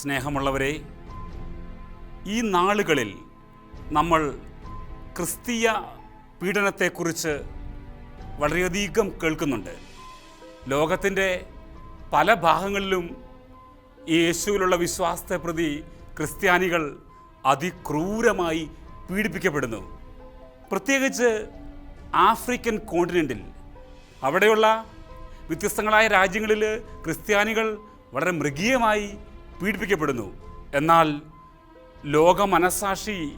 സ്നേഹമുള്ളവരെ ഈ നാളുകളിൽ നമ്മൾ ക്രിസ്തീയ പീഡനത്തെക്കുറിച്ച് വളരെയധികം കേൾക്കുന്നുണ്ട്. ലോകത്തിന്റെ പല ഭാഗങ്ങളിലും ഈ യേശുവിലുള്ള വിശ്വാസത്തെ പ്രതി ക്രിസ്ത്യാനികൾ അതിക്രൂരമായി പീഡിപ്പിക്കപ്പെടുന്നു. പ്രത്യേകിച്ച് ആഫ്രിക്കൻ കോണ്ടിനെന്റിൽ അവിടെയുള്ള വ്യത്യസ്തങ്ങളായ രാജ്യങ്ങളിൽ ക്രിസ്ത്യാനികൾ വളരെ മൃഗീയമായി പീഡിപ്പിക്കപ്പെടുന്നു. എന്നാൽ ലോക മനസാക്ഷി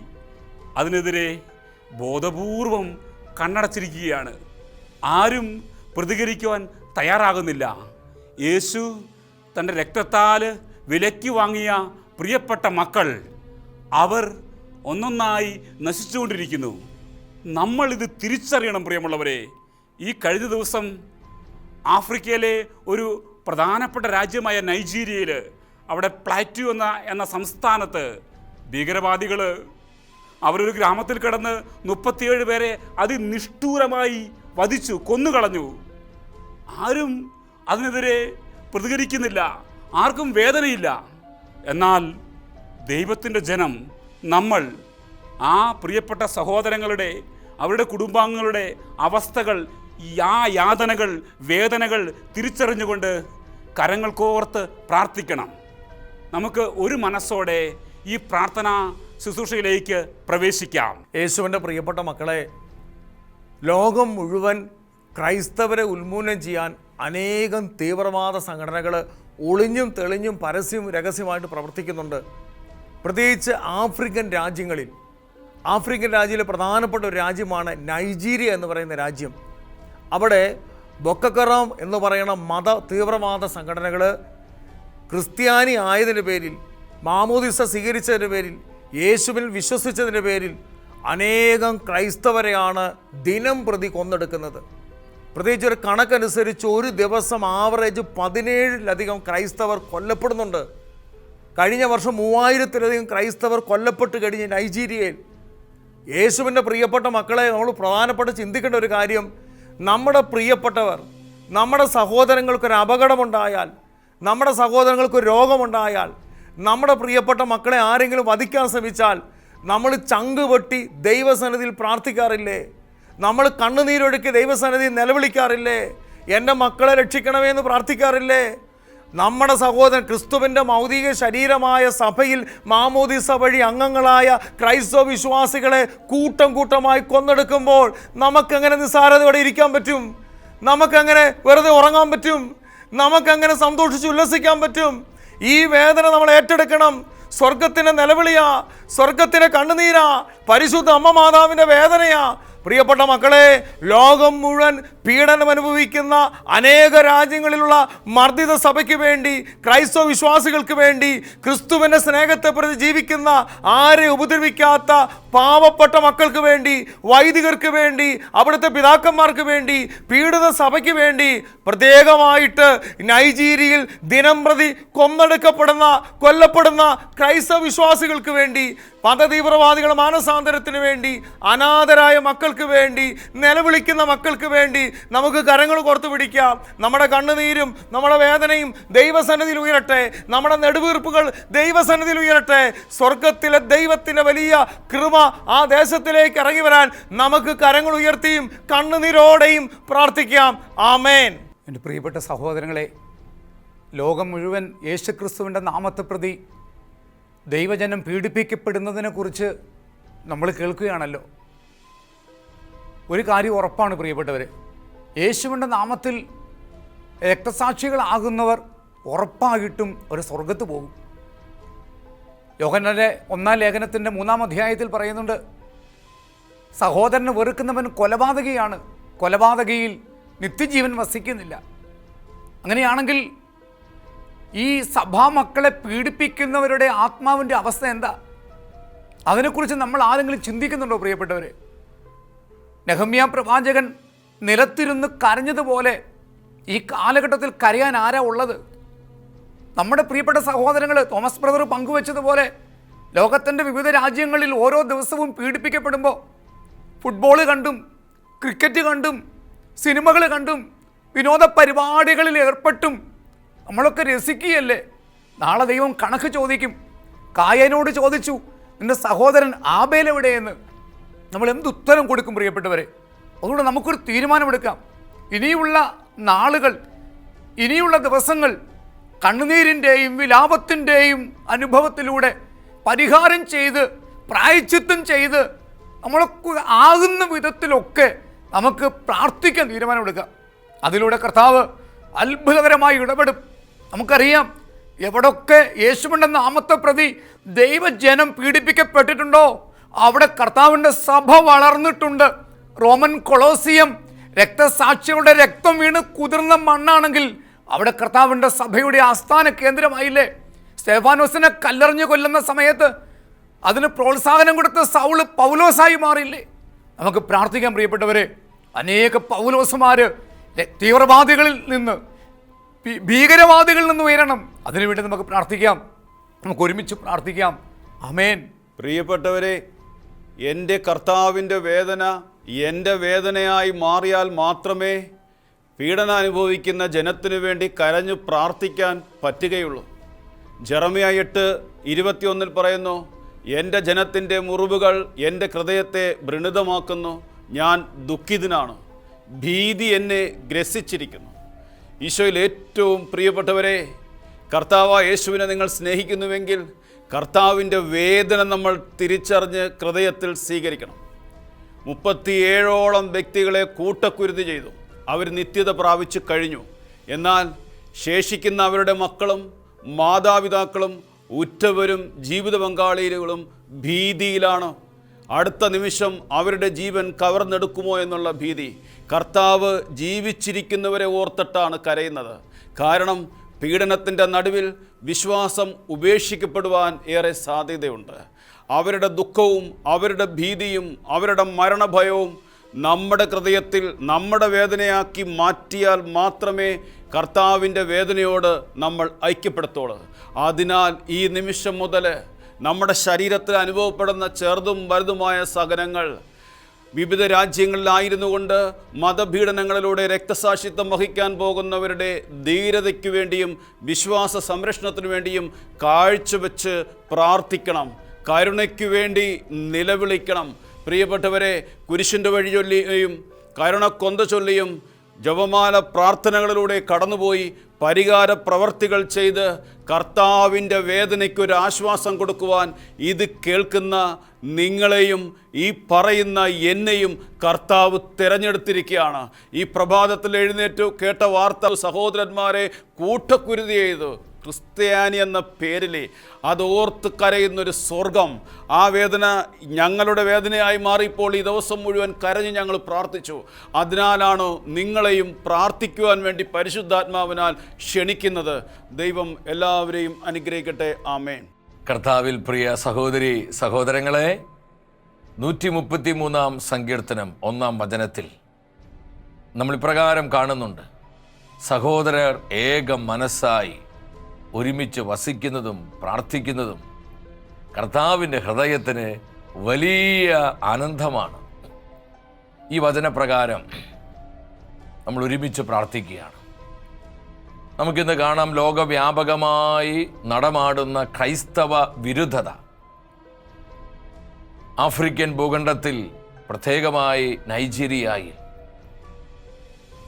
അതിനെതിരെ ബോധപൂർവം കണ്ണടച്ചിരിക്കുകയാണ്. ആരും പ്രതികരിക്കുവാൻ തയ്യാറാകുന്നില്ല. യേശു തന്റെ രക്തത്താൽ വിലയ്ക്ക് വാങ്ങിയ പ്രിയപ്പെട്ട മക്കൾ അവർ ഒന്നൊന്നായി നശിച്ചുകൊണ്ടിരിക്കുന്നു. നമ്മൾ ഇത് തിരിച്ചറിയണം പ്രിയമുള്ളവരെ. ഈ കഴിഞ്ഞ ദിവസം ആഫ്രിക്കയിലെ ഒരു പ്രധാനപ്പെട്ട രാജ്യമായ നൈജീരിയയിൽ അവിടെ പ്ലാറ്റു എന്ന എന്ന സംസ്ഥാനത്ത് ഭീകരവാദികൾ അവരൊരു ഗ്രാമത്തിൽ കിടന്ന് മുപ്പത്തിയേഴ് പേരെ അതിനിഷ്ഠൂരമായി വധിച്ചു കൊന്നുകളഞ്ഞു. ആരും അതിനെതിരെ പ്രതികരിക്കുന്നില്ല ആർക്കും വേദനയില്ല. എന്നാൽ ദൈവത്തിന്റെ ജനം നമ്മൾ ആ പ്രിയപ്പെട്ട സഹോദരങ്ങളുടെ അവരുടെ കുടുംബാംഗങ്ങളുടെ അവസ്ഥകൾ ആ യാതനകൾ വേദനകൾ തിരിച്ചറിഞ്ഞുകൊണ്ട് കരങ്ങൾ കോർത്ത് പ്രാർത്ഥിക്കണം. നമുക്ക് ഒരു മനസ്സോടെ ഈ പ്രാർത്ഥന ശുശ്രൂഷയിലേക്ക് പ്രവേശിക്കാം. യേശുവിന്റെ പ്രിയപ്പെട്ട മക്കളെ ലോകം മുഴുവൻ ക്രൈസ്തവരെ ഉന്മൂലനം ചെയ്യാൻ അനേകം തീവ്രവാദ സംഘടനകൾ ഒളിഞ്ഞും തെളിഞ്ഞും പരസ്യവും രഹസ്യമായിട്ട് പ്രവർത്തിക്കുന്നുണ്ട്. പ്രത്യേകിച്ച് ആഫ്രിക്കൻ രാജ്യങ്ങളിൽ. ആഫ്രിക്കൻ രാജ്യത്തിലെ പ്രധാനപ്പെട്ട ഒരു രാജ്യമാണ് നൈജീരിയ എന്ന് പറയുന്ന രാജ്യം. അവിടെ ബൊക്കക്കറാം എന്ന് പറയുന്ന മത തീവ്രവാദ സംഘടനകൾ ക്രിസ്ത്യാനി ആയതിന്റെ പേരിൽ മാമോദിസ സ്വീകരിച്ചതിന്റെ പേരിൽ യേശുവിൽ വിശ്വസിച്ചതിന്റെ പേരിൽ അനേകം ക്രൈസ്തവരെയാണ് ദിനം പ്രതി കൊന്നെടുക്കുന്നത്. പ്രത്യേകിച്ച് ഒരു കണക്കനുസരിച്ച് ഒരു ദിവസം ആവറേജ് പതിനേഴിലധികം ക്രൈസ്തവർ കൊല്ലപ്പെടുന്നുണ്ട്. കഴിഞ്ഞ വർഷം മൂവായിരത്തിലധികം ക്രൈസ്തവർ കൊല്ലപ്പെട്ട് കഴിഞ്ഞ് നൈജീരിയയിൽ. യേശുവിന്റെ പ്രിയപ്പെട്ട മക്കളെ നമ്മൾ പ്രധാനപ്പെട്ട ചിന്തിക്കേണ്ട ഒരു കാര്യം നമ്മുടെ പ്രിയപ്പെട്ടവർ നമ്മുടെ സഹോദരങ്ങൾക്കൊരു അപകടമുണ്ടായാൽ നമ്മുടെ സഹോദരങ്ങൾക്ക് ഒരു രോഗമുണ്ടായാൽ നമ്മുടെ പ്രിയപ്പെട്ട മക്കളെ ആരെങ്കിലും വധിക്കാൻ ശ്രമിച്ചാൽ നമ്മൾ ചങ്ക് വെട്ടി ദൈവസന്നിധിയിൽ പ്രാർത്ഥിക്കാറില്ലേ? നമ്മൾ കണ്ണുനീരൊഴുക്കി ദൈവസന്നിധിയിൽ നിലവിളിക്കാറില്ലേ? എന്റെ മക്കളെ രക്ഷിക്കണമേ എന്ന് പ്രാർത്ഥിക്കാറില്ലേ? നമ്മുടെ സഹോദരൻ ക്രിസ്തുവിന്റെ മൗതിക ശരീരമായ സഭയിൽ മാമോദിസ വഴി അംഗങ്ങളായ ക്രൈസ്തവ വിശ്വാസികളെ കൂട്ടം കൂട്ടമായി കൊന്നെടുക്കുമ്പോൾ നമുക്കെങ്ങനെ നിസ്സാരതയോടെ ഇരിക്കാൻ പറ്റും? നമുക്കെങ്ങനെ വെറുതെ ഉറങ്ങാൻ പറ്റും? നമുക്കെങ്ങനെ സന്തോഷിച്ച് ഉല്ലസിക്കാൻ പറ്റും. ഈ വേദന നമ്മൾ ഏറ്റെടുക്കണം. സ്വർഗത്തിന്റെ നിലവിളിയാ. സ്വർഗത്തിന്റെ കണ്ണുനീരാ. പരിശുദ്ധ അമ്മ മാതാവിന്റെ വേദനയാ. പ്രിയപ്പെട്ട മക്കളെ ലോകം മുഴുവൻ പീഡനം അനുഭവിക്കുന്ന അനേക രാജ്യങ്ങളിലുള്ള മർദ്ദിത സഭയ്ക്ക് വേണ്ടി ക്രൈസ്തവ വിശ്വാസികൾക്ക് വേണ്ടി ക്രിസ്തുവിന്റെ സ്നേഹത്തെ പ്രതി ജീവിക്കുന്ന ആരെ ഉപദ്രവിക്കാത്ത പാവപ്പെട്ട മക്കൾക്ക് വേണ്ടി വൈദികർക്ക് വേണ്ടി അവിടുത്തെ പിതാക്കന്മാർക്ക് വേണ്ടി പീഡിത സഭയ്ക്ക് വേണ്ടി പ്രത്യേകമായിട്ട് നൈജീരിയയിൽ ദിനം പ്രതി കൊന്നെടുക്കപ്പെടുന്ന കൊല്ലപ്പെടുന്ന ക്രൈസ്തവ വിശ്വാസികൾക്ക് വേണ്ടി മതതീവ്രവാദികളുടെ മാനസാന്തരത്തിന് വേണ്ടി അനാഥരായ മക്കൾക്ക് വേണ്ടി നിലവിളിക്കുന്ന മക്കൾക്ക് വേണ്ടി നമുക്ക് കരങ്ങൾ കോർത്തു പിടിക്കാം. നമ്മുടെ കണ്ണുനീരും നമ്മുടെ വേദനയും ദൈവസന്നിധിയിൽ ഉയരട്ടെ. നമ്മുടെ നെടുവീർപ്പുകൾ ദൈവസന്നിധിയിൽ ഉയരട്ടെ. സ്വർഗത്തിലെ ദൈവത്തിന്റെ വലിയ കൃപ ആ ദേശത്തിലേക്ക് ഇറങ്ങി വരാൻ നമുക്ക് കരങ്ങൾ ഉയർത്തിയും കണ്ണുനീരോടെയും പ്രാർത്ഥിക്കാം. ആമേൻ. എന്റെ പ്രിയപ്പെട്ട സഹോദരങ്ങളെ ലോകം മുഴുവൻ യേശുക്രിസ്തുവിന്റെ നാമത്തെ പ്രതി ദൈവജനം പീഡിപ്പിക്കപ്പെടുന്നതിനെക്കുറിച്ച് നമ്മൾ കേൾക്കുകയാണല്ലോ. ഒരു കാര്യം ഉറപ്പാണ് പ്രിയപ്പെട്ടവർ യേശുവിന്റെ നാമത്തിൽ രക്തസാക്ഷികളാകുന്നവർ ഉറപ്പായിട്ടും ഒരു സ്വർഗത്ത് പോകും. യോഹന്നന്റെ ഒന്നാം ലേഖനത്തിന്റെ മൂന്നാം അധ്യായത്തിൽ പറയുന്നുണ്ട് സഹോദരനെ വെറുക്കുന്നവൻ കൊലപാതകയാണ് കൊലപാതകയിൽ നിത്യജീവൻ വസിക്കുന്നില്ല. അങ്ങനെയാണെങ്കിൽ ഈ സഭാമക്കളെ പീഡിപ്പിക്കുന്നവരുടെ ആത്മാവിന്റെ അവസ്ഥ എന്താ? അതിനെക്കുറിച്ച് നമ്മൾ ആരെങ്കിലും ചിന്തിക്കുന്നുണ്ടോ പ്രിയപ്പെട്ടവരെ? നെഹമ്യ പ്രവാചകൻ നിലത്തിരുന്ന് കരഞ്ഞതുപോലെ ഈ കാലഘട്ടത്തിൽ കരയാൻ ആരാ ഉള്ളത്? നമ്മുടെ പ്രിയപ്പെട്ട സഹോദരങ്ങൾ തോമസ് ബ്രദർ പങ്കുവച്ചതുപോലെ ലോകത്തിന്റെ വിവിധ രാജ്യങ്ങളിൽ ഓരോ ദിവസവും പീഡിപ്പിക്കപ്പെടുമ്പോൾ ഫുട്ബോൾ കണ്ടും ക്രിക്കറ്റ് കണ്ടും സിനിമകൾ കണ്ടും വിനോദ പരിപാടികളിൽ ഏർപ്പെട്ടും നമ്മളൊക്കെ രസിക്കുകയല്ലേ? നാളെ ദൈവം കണക്ക് ചോദിക്കും. കായനോട് ചോദിച്ചു നിന്റെ സഹോദരൻ ആബേൽ എവിടെയെന്ന്? നമ്മൾ എന്ത് ഉത്തരം കൊടുക്കും പ്രിയപ്പെട്ടവരെ? അതുകൊണ്ട് നമുക്കൊരു തീരുമാനമെടുക്കാം. ഇനിയുള്ള നാളുകൾ ഇനിയുള്ള ദിവസങ്ങൾ കണ്ണുനീരിന്റെയും വിലാപത്തിന്റെയും അനുഭവത്തിലൂടെ പരിഹാരം ചെയ്ത് പ്രായച്ചിത്തം ചെയ്ത് നമ്മളൊക്കെ ആകുന്ന വിധത്തിലൊക്കെ നമുക്ക് പ്രാർത്ഥിക്കാൻ തീരുമാനമെടുക്കാം. അതിലൂടെ കർത്താവ് അത്ഭുതകരമായി ഇടപെടും. നമുക്കറിയാം എവിടൊക്കെ യേശുവിന്റെ നാമത്തെ പ്രതി ദൈവജനം പീഡിപ്പിക്കപ്പെട്ടിട്ടുണ്ടോ? അവിടെ കർത്താവിന്റെ സഭ വളർന്നിട്ടുണ്ട്. റോമൻ കൊളോസിയം രക്തസാക്ഷികളുടെ രക്തം വീണ് കുതിർന്ന മണ്ണാണെങ്കിൽ അവിടെ കർത്താവിന്റെ സഭയുടെ ആസ്ഥാന കേന്ദ്രമായില്ലേ? സ്റ്റെഫാനോസിനെ കല്ലെറിഞ്ഞു കൊല്ലുന്ന സമയത്ത് അതിന് പ്രോത്സാഹനം കൊടുത്ത സൗൾ പൗലോസായി മാറിയില്ലേ? നമുക്ക് പ്രാർത്ഥിക്കാൻ പ്രിയപ്പെട്ടവരെ. അനേക പൗലോസുമാർ തീവ്രവാദികളിൽ നിന്ന് ഭീകരവാദികളിൽ നിന്ന് ഉയരണം. അതിനുവേണ്ടി നമുക്ക് പ്രാർത്ഥിക്കാം. നമുക്ക് ഒരുമിച്ച് പ്രാർത്ഥിക്കാം. അമേൻ പ്രിയപ്പെട്ടവരെ എന്റെ കർത്താവിന്റെ വേദന എന്റെ വേദനയായി മാറിയാൽ മാത്രമേ പീഡനാനുഭവിക്കുന്ന ജനത്തിനു വേണ്ടി കരഞ്ഞു പ്രാർത്ഥിക്കാൻ പറ്റുകയുള്ളൂ. ജെറമിയ എട്ട് ഇരുപത്തിയൊന്നിൽ പറയുന്നു എന്റെ ജനത്തിന്റെ മുറിവുകൾ എന്റെ ഹൃദയത്തെ വൃണിതമാക്കുന്നു ഞാൻ ദുഃഖിതനാണ് ഭീതി എന്നെ ഗ്രസിച്ചിരിക്കുന്നു. ഈശോയിൽ ഏറ്റവും പ്രിയപ്പെട്ടവരെ കർത്താവ് യേശുവിനെ നിങ്ങൾ സ്നേഹിക്കുന്നുവെങ്കിൽ കർത്താവിന്റെ വേദന നമ്മൾ തിരിച്ചറിഞ്ഞ് ഹൃദയത്തിൽ സ്വീകരിക്കണം. മുപ്പത്തിയേഴോളം വ്യക്തികളെ കൂട്ടക്കുരുതി ചെയ്തു. അവർ നിത്യത പ്രാപിച്ചു കഴിഞ്ഞു. എന്നാൽ ശേഷിക്കുന്ന അവരുടെ മക്കളും മാതാപിതാക്കളും ഉറ്റവരും ജീവിത പങ്കാളികളും ഭീതിയിലാണ്. അടുത്ത നിമിഷം അവരുടെ ജീവൻ കവർന്നെടുക്കുമോ എന്നുള്ള ഭീതി കർത്താവ് ജീവിച്ചിരിക്കുന്നവരെ ഓർത്തിട്ടാണ് കരയുന്നത്. കാരണം പീഡനത്തിന്റെ നടുവിൽ വിശ്വാസം ഉപേക്ഷിക്കപ്പെടുവാൻ ഏറെ സാധ്യതയുണ്ട്. അവരുടെ ദുഃഖവും അവരുടെ ഭീതിയും അവരുടെ മരണഭയവും നമ്മുടെ ഹൃദയത്തിൽ നമ്മുടെ വേദനയാക്കി മാറ്റിയാൽ മാത്രമേ കർത്താവിന്റെ വേദനയോട് നമ്മൾ ഐക്യപ്പെടുത്തുള്ളൂ. അതിനാൽ ഈ നിമിഷം മുതൽ നമ്മുടെ ശരീരത്തിൽ അനുഭവപ്പെടുന്ന ചെറുതും വലുതുമായ സഹനങ്ങൾ വിവിധ രാജ്യങ്ങളിലായിരുന്നു കൊണ്ട് മതപീഡനങ്ങളിലൂടെ രക്തസാക്ഷിത്വം വഹിക്കാൻ പോകുന്നവരുടെ ധീരതയ്ക്കു വേണ്ടിയും വിശ്വാസ സംരക്ഷണത്തിനു വേണ്ടിയും കാഴ്ചവെച്ച് പ്രാർത്ഥിക്കണം. കരുണയ്ക്കു വേണ്ടി നിലവിളിക്കണം. പ്രിയപ്പെട്ടവരെ കുരിശിന്റെ വഴി ചൊല്ലിയും കരുണക്കൊന്ത ചൊല്ലിയും ജപമാല പ്രാർത്ഥനകളിലൂടെ കടന്നുപോയി പരിഹാര പ്രവർത്തികൾ ചെയ്ത് കർത്താവിന്റെ വേദനയ്ക്കൊരു ആശ്വാസം കൊടുക്കുവാൻ ഇത് കേൾക്കുന്ന നിങ്ങളെയും ഈ പറയുന്ന എന്നെയും കർത്താവ് തിരഞ്ഞെടുത്തിരിക്കുകയാണ്. ഈ പ്രഭാതത്തിൽ എഴുന്നേറ്റു കേട്ട വാർത്ത സഹോദരന്മാരെ കൂട്ടക്കുരുതി ചെയ്തു. ക്രിസ്ത്യാനി എന്ന പേരിൽ അത് ഓർത്ത് കരയുന്നൊരു സ്വർഗം. ആ വേദന ഞങ്ങളുടെ വേദനയായി മാറിയപ്പോൾ ഈ ദിവസം മുഴുവൻ കരഞ്ഞ് ഞങ്ങൾ പ്രാർത്ഥിച്ചു. അതിനാലാണ് നിങ്ങളെയും പ്രാർത്ഥിക്കുവാൻ വേണ്ടി പരിശുദ്ധാത്മാവിനാൽ ക്ഷണിക്കുന്നത്. ദൈവം എല്ലാവരെയും അനുഗ്രഹിക്കട്ടെ. ആമേൻ. കർത്താവിൽ പ്രിയ സഹോദരി സഹോദരങ്ങളെ നൂറ്റി മുപ്പത്തി മൂന്നാം സങ്കീർത്തനം ഒന്നാം വചനത്തിൽ നമ്മൾ ഇപ്രകാരം കാണുന്നുണ്ട്. സഹോദരർ ഏക മനസ്സായി ഒരുമിച്ച് വസിക്കുന്നതും പ്രാർത്ഥിക്കുന്നതും കർത്താവിന്റെ ഹൃദയത്തിന് വലിയ ആനന്ദമാണ്. ഈ വചനപ്രകാരം നമ്മൾ ഒരുമിച്ച് പ്രാർത്ഥിക്കുകയാണ്. നമുക്കിന്ന് കാണാം ലോകവ്യാപകമായി നടമാടുന്ന ക്രൈസ്തവ വിരുദ്ധത. ആഫ്രിക്കൻ ഭൂഖണ്ഡത്തിൽ പ്രത്യേകമായി നൈജീരിയയിൽ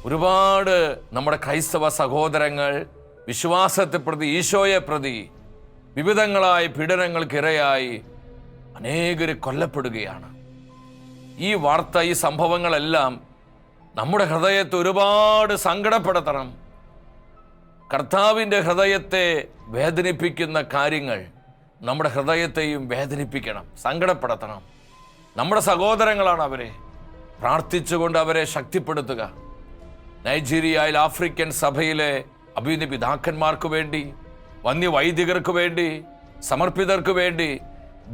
ഒരുപാട് നമ്മുടെ ക്രൈസ്തവ സഹോദരങ്ങൾ വിശ്വാസത്തെ പ്രതി ഈശോയെ പ്രതി വിവിധങ്ങളായ പീഡനങ്ങൾക്കിരയായി അനേകർ കൊല്ലപ്പെടുകയാണ്. ഈ വാർത്ത ഈ സംഭവങ്ങളെല്ലാം നമ്മുടെ ഹൃദയത്തെ ഒരുപാട് സങ്കടപ്പെടുത്തണം. കർത്താവിന്റെ ഹൃദയത്തെ വേദനിപ്പിക്കുന്ന കാര്യങ്ങൾ നമ്മുടെ ഹൃദയത്തെയും വേദനിപ്പിക്കണം സങ്കടപ്പെടുത്തണം. നമ്മുടെ സഹോദരങ്ങളാണ് അവരെ. പ്രാർത്ഥിച്ചുകൊണ്ട് അവരെ ശക്തിപ്പെടുത്തുക. നൈജീരിയയിൽ ആഫ്രിക്കൻ സഭയിലെ അഭിനയ പിതാക്കന്മാർക്ക് വേണ്ടി വന്യവൈദികർക്ക് വേണ്ടി സമർപ്പിതർക്ക് വേണ്ടി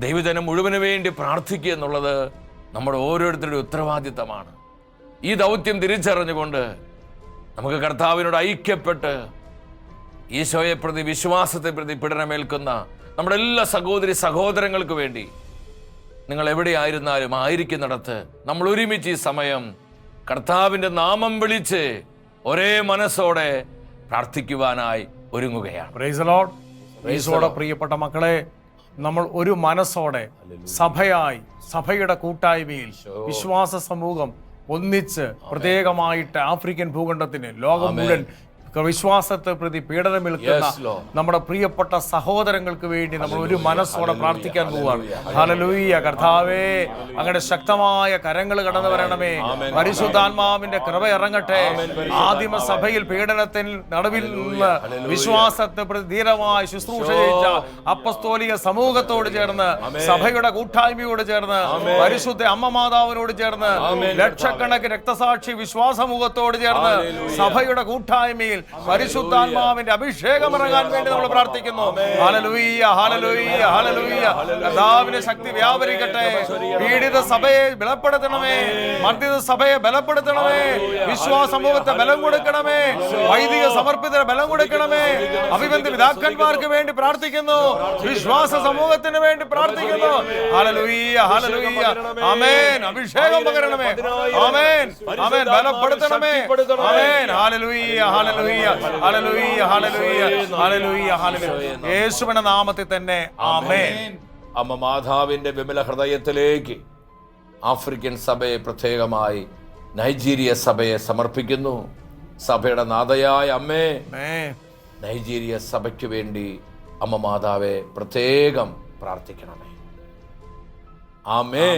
ദൈവജനം മുഴുവൻ വേണ്ടി പ്രാർത്ഥിക്കുക എന്നുള്ളത് നമ്മുടെ ഓരോരുത്തരുടെ ഉത്തരവാദിത്തമാണ്. ഈ ദൗത്യം തിരിച്ചറിഞ്ഞുകൊണ്ട് നമുക്ക് കർത്താവിനോട് ഐക്യപ്പെട്ട് ഈശോയെ പ്രതി വിശ്വാസത്തെ പ്രതി പീഡനമേൽക്കുന്ന നമ്മുടെ എല്ലാ സഹോദരി സഹോദരങ്ങൾക്ക് വേണ്ടി നിങ്ങൾ എവിടെയായിരുന്നാലും ആയിരിക്കുന്നിടത്ത് നമ്മൾ ഒരുമിച്ച് ഈ സമയം കർത്താവിന്റെ നാമം വിളിച്ച് ഒരേ മനസ്സോടെ പ്രാർത്ഥിക്കുവാനായി ഒരുങ്ങുകയാണ്. പ്രിയപ്പെട്ട മക്കളെ നമ്മൾ ഒരു മനസ്സോടെ സഭയായി സഭയുടെ കൂട്ടായ്മയിൽ വിശ്വാസ സമൂഹം ഒന്നിച്ച് പ്രത്യേകമായിട്ട് ആഫ്രിക്കൻ ഭൂഖണ്ഡത്തിന് ലോകം മുഴുവൻ വിശ്വാസത്തെ പ്രതി പീഡനമേൽക്കുന്ന നമ്മുടെ പ്രിയപ്പെട്ട സഹോദരങ്ങൾക്ക് വേണ്ടി നമ്മൾ ഒരു മനസ്സോടെ പ്രാർത്ഥിക്കാൻ പോവാണ്. ഹലലൂയ്യ കർത്താവേ അങ്ങയുടെ ശക്തമായ കരങ്ങൾ കടന്നു വരണമേ. പരിശുദ്ധാത്മാവിന്റെ കൃപ ഇറങ്ങട്ടെ. ആദിമ സഭയിൽ പീഡനത്തിൽ നടുവിൽ നിന്ന് വിശ്വാസത്തെ പ്രതി ധീരമായി ശുശ്രൂഷ ചെയ്ത അപ്പസ്തോലിക സമൂഹത്തോട് ചേർന്ന് സഭയുടെ കൂട്ടായ്മയോട് ചേർന്ന് പരിശുദ്ധ അമ്മ മാതാവിനോട് ചേർന്ന് ലക്ഷക്കണക്കിന് രക്തസാക്ഷി വിശ്വാസമൂഹത്തോട് ചേർന്ന് സഭയുടെ കൂട്ടായ്മയിൽ പരിശുദ്ധാത്മാവിന്റെ അഭിഷേകം ഇറങ്ങാൻ വേണ്ടി നമ്മൾ പ്രാർത്ഥിക്കുന്നു. ഹാലലൂയ്യ ഹാലലൂയ്യ ഹാലലൂയ്യ കർത്താവിന്റെ ശക്തി വ്യാപരിക്കട്ടെ. പീഡിത സഭയെ ബലപ്പെടുത്തണമേ. മർദ്ദിത സഭയെ ബലപ്പെടുത്തണമേ. വിശ്വാസ സമൂഹത്തെ ബലം കൊടുക്കണമേ. വൈദിക സമർപ്പിതരെ ബലം കൊടുക്കണമേ. അഭിബന്ധ പിതാക്കന്മാർക്ക് വേണ്ടി പ്രാർത്ഥിക്കുന്നു. വിശ്വാസ സമൂഹത്തിന് വേണ്ടി പ്രാർത്ഥിക്കുന്നു. ഹാലലൂയ്യ ഹാലലൂയ്യ ആമേൻ. അഭിഷേകം പകരണമേ. ആമേൻ. ആമേൻ. ബലപ്പെടുത്തണമേ. ആമേൻ. ഹാലലൂയ്യ ഹാലലൂയ്യ യേശുവിന്റെ നാമത്തിൽ തന്നെ ആമേൻ. അമ്മ മാതാവിന്റെ വിമല ഹൃദയത്തിലേക്ക് ആഫ്രിക്കൻ സഭയെ പ്രത്യേകമായി നൈജീരിയ സഭയെ സമർപ്പിക്കുന്നു. സഭയുടെ നാഥയായ അമ്മേ നൈജീരിയ സഭയ്ക്ക് വേണ്ടി അമ്മ മാതാവെ പ്രത്യേകം പ്രാർത്ഥിക്കണമേ. ആമേ